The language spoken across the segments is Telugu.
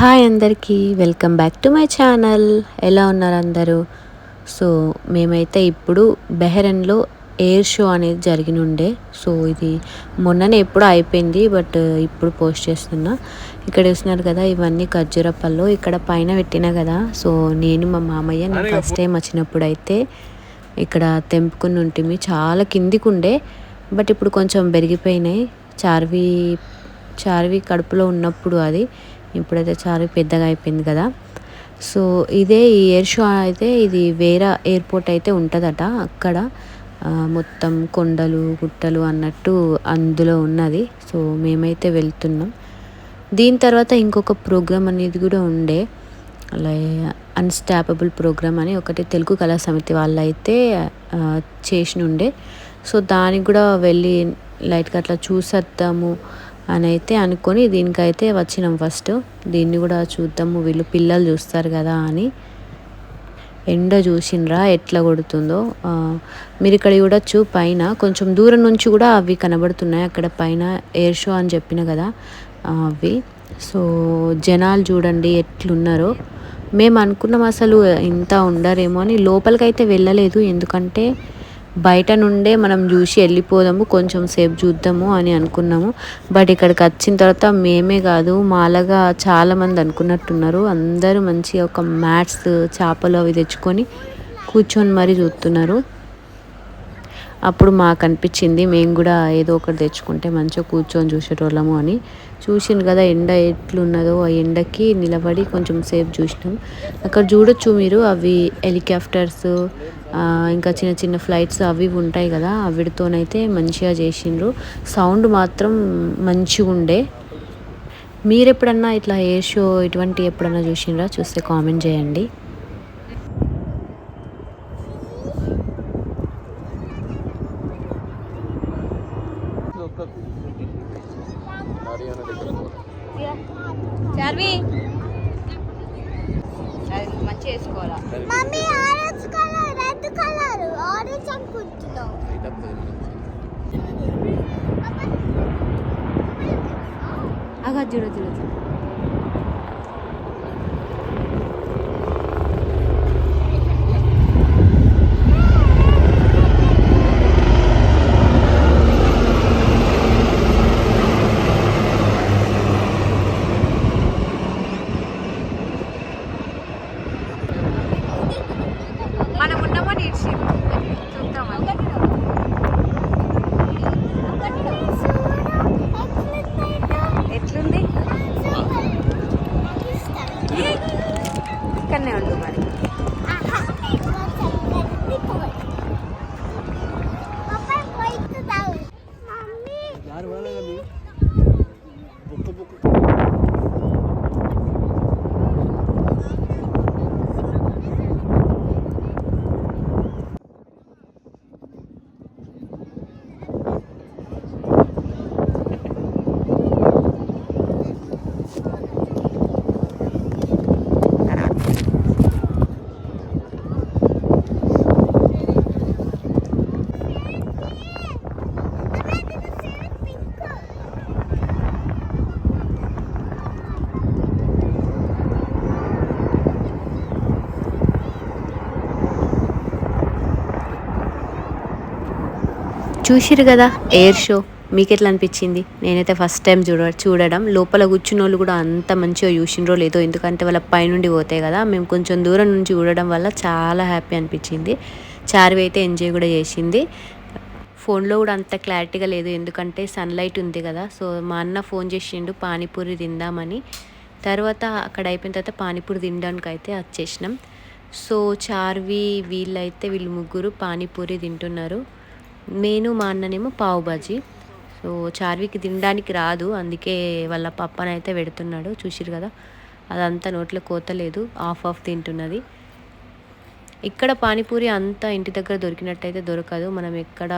హాయ్ అందరికీ welcome back to my channel. ఎలా ఉన్నారు అందరూ? సో మేమైతే ఇప్పుడు బెహరన్లో ఎయిర్ షో అనేది జరిగినుండే. సో ఇది మొన్ననే ఎప్పుడో అయిపోయింది బట్ ఇప్పుడు పోస్ట్ చేస్తున్నా. ఇక్కడ చూస్తున్నారు కదా ఇవన్నీ ఖర్జూరపళ్ళు ఇక్కడ పైన పెట్టినా కదా. సో నేను మా మామయ్య నేను ఫస్ట్ టైం వచ్చినప్పుడు అయితే ఇక్కడ తెంపుకుని ఉంటుంది చాలా కిందికి ఉండే బట్ ఇప్పుడు కొంచెం పెరిగిపోయినాయి. చార్వి చార్వి కడుపులో ఉన్నప్పుడు అది. ఇప్పుడైతే చాలా పెద్దగా అయిపోయింది కదా. సో ఇదే ఈ ఎయిర్ షో అయితే ఇది వేరే ఎయిర్పోర్ట్ అయితే ఉంటుందట. అక్కడ మొత్తం కొండలు గుట్టలు అన్నట్టు అందులో ఉన్నది. సో మేమైతే వెళ్తున్నాం. దీని తర్వాత ఇంకొక ప్రోగ్రామ్ అనేది కూడా ఉండే. అలా అన్స్టాపబుల్ ప్రోగ్రామ్ అని ఒకటి తెలుగు కళా సమితి వాళ్ళు అయితే చేసి ఉండే సో దానికి కూడా వెళ్ళి లైట్గా అట్లా చూసేద్దాము. అని అయితే అనుకొని దీనికైతే వచ్చినాం ఫస్ట్ దీన్ని కూడా చూద్దాము. వీళ్ళు పిల్లలు చూస్తారు కదా అని. ఎండ చూసినరా ఎట్లా కొడుతుందో. మీరు ఇక్కడ చూడొచ్చు పైన. కొంచెం దూరం నుంచి కూడా అవి కనబడుతున్నాయి. అక్కడ పైన ఎయిర్ షో అని చెప్పిన కదా అవి. సో జనాలు చూడండి ఎట్లున్నారో. మేము అనుకున్నాం అసలు ఇంత ఉండరేమో అని. లోపలికైతే వెళ్ళలేదు. ఎందుకంటే బయట నుండే మనం చూసి వెళ్ళిపోదాము కొంచెం సేపు చూద్దాము అని అనుకున్నాము. బట్ ఇక్కడికి వచ్చిన తర్వాత మేమే కాదు మాలగా చాలామంది అనుకున్నట్టున్నారు. అందరూ మంచి ఒక మ్యాట్స్ చేపలు అవి తెచ్చుకొని కూర్చొని మరీ చూస్తున్నారు. అప్పుడు మాకు అనిపించింది మేము కూడా ఏదో ఒకటి తెచ్చుకుంటే మంచిగా కూర్చొని చూసేటోళ్ళము అని. చూసిండు కదా ఎండ ఎట్లున్నదో ఆ ఎండకి నిలబడి కొంచెం సేపు చూసినాం. అక్కడ చూడొచ్చు మీరు అవి హెలికాప్టర్స్ ఇంకా చిన్న చిన్న ఫ్లైట్స్ అవి ఉంటాయి కదా అవిటితోనైతే మంచిగా చేసిండ్రు. సౌండ్ మాత్రం మంచిగా ఉండే మీరు ఎప్పుడన్నా ఇట్లా ఎయిర్ షో ఇటువంటి ఎప్పుడన్నా చూసిండ్రా? చూస్తే కామెంట్ చేయండి. మంచిగా వేసుకోవాలా? రెడ్ కలర్ ఆరెంజ్ అనుకుంటున్నావు అగా చూడ చూడ మనం ఇక్కడనే ఉండు మరి చూసిరు కదా ఎయిర్ షో మీకు ఎట్లా అనిపించింది నేనైతే ఫస్ట్ టైం చూడ చూడడం. లోపల కూర్చున్న వాళ్ళు కూడా అంత మంచిగా చూసిండ్రో లేదో ఎందుకంటే వాళ్ళ పైనుండి పోతాయి కదా. మేము కొంచెం దూరం నుంచి చూడడం వల్ల చాలా హ్యాపీ అనిపించింది. చార్వి అయితే ఎంజాయ్ కూడా చేసింది. ఫోన్లో కూడా అంత క్లారిటీగా లేదు ఎందుకంటే సన్లైట్ ఉంది కదా. సో మా అన్న ఫోన్ చేసిండు పానీపూరి తిందామని. తర్వాత అక్కడ అయిపోయిన తర్వాత పానీపూరి తినడానికి అయితే వచ్చేసినాం. సో చార్వి వీళ్ళైతే వీళ్ళు ముగ్గురు పానీపూరి తింటున్నారు. నేను మా అన్ననేమో పావు బాజీ. సో చార్వికి తినడానికి రాదు అందుకే వాళ్ళ పప్పనైతే పెడుతున్నాడు చూసిరు కదా. అదంతా నోట్లో కోతలేదు ఆఫ్ ఆఫ్ తింటున్నది. ఇక్కడ పానీపూరి అంతా ఇంటి దగ్గర దొరికినట్టయితే దొరకదు. మనం ఎక్కడ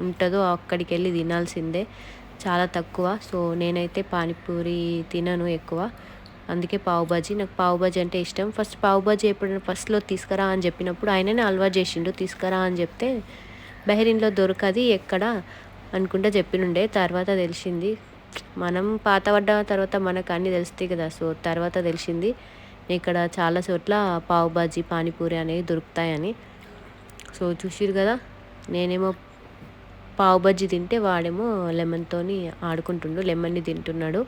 ఉంటుందో అక్కడికి వెళ్ళి తినాల్సిందే. చాలా తక్కువ సో నేనైతే పానీపూరి తినను ఎక్కువ. అందుకే పావు బాజీ. నాకు పావు బాజీ అంటే ఇష్టం. ఫస్ట్ పావు బాజీ ఎప్పుడైనా ఫస్ట్లో తీసుకురా అని చెప్పినప్పుడు ఆయననే అలవాటు చేసిండు తీసుకురా అని చెప్తే బెహరీన్లో దొరకది ఎక్కడ అనుకుంటా చెప్పినుండే. తర్వాత తెలిసింది. మనం పాత పడ్డ తర్వాత మనకు అన్నీ తెలుస్తాయి కదా. సో తర్వాత తెలిసింది. ఇక్కడ చాలా చోట్ల పావు బాజీ పానీపూరి అనేవి దొరుకుతాయని. సో చూసిరు కదా. నేనేమో పావు బజ్జీ తింటే వాడేమో లెమన్తోని ఆడుకుంటుండు. లెమన్ని తింటున్నాడు.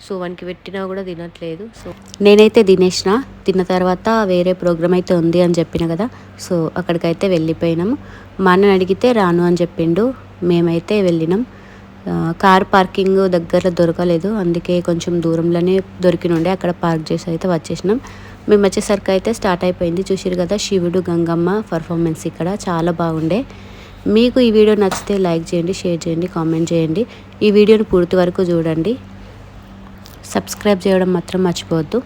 సో వానికి పెట్టినా కూడా తినట్లేదు. సో నేనైతే తినేసిన. తిన్న తర్వాత వేరే ప్రోగ్రామ్ అయితే ఉంది అని చెప్పిన కదా సో అక్కడికైతే వెళ్ళిపోయినాము మా అన్నని అడిగితే రాను అని చెప్పిండు మేమైతే వెళ్ళినాం. కార్ పార్కింగ్ దగ్గర దొరకలేదు అందుకే కొంచెం దూరంలోనే దొరికినుండే అక్కడ పార్క్ చేసి అయితే వచ్చేసినాం. మేము వచ్చేసరికి అయితే స్టార్ట్ అయిపోయింది. చూసిరు కదా శివుడు గంగమ్మ పర్ఫార్మెన్స్ ఇక్కడ చాలా బాగుండే. మీకు ఈ వీడియో నచ్చితే లైక్ చేయండి షేర్ చేయండి కామెంట్ చేయండి. ఈ వీడియోని పూర్తి వరకు చూడండి. సబ్స్క్రైబ్ చేయడం మాత్రం మర్చిపోవద్దు.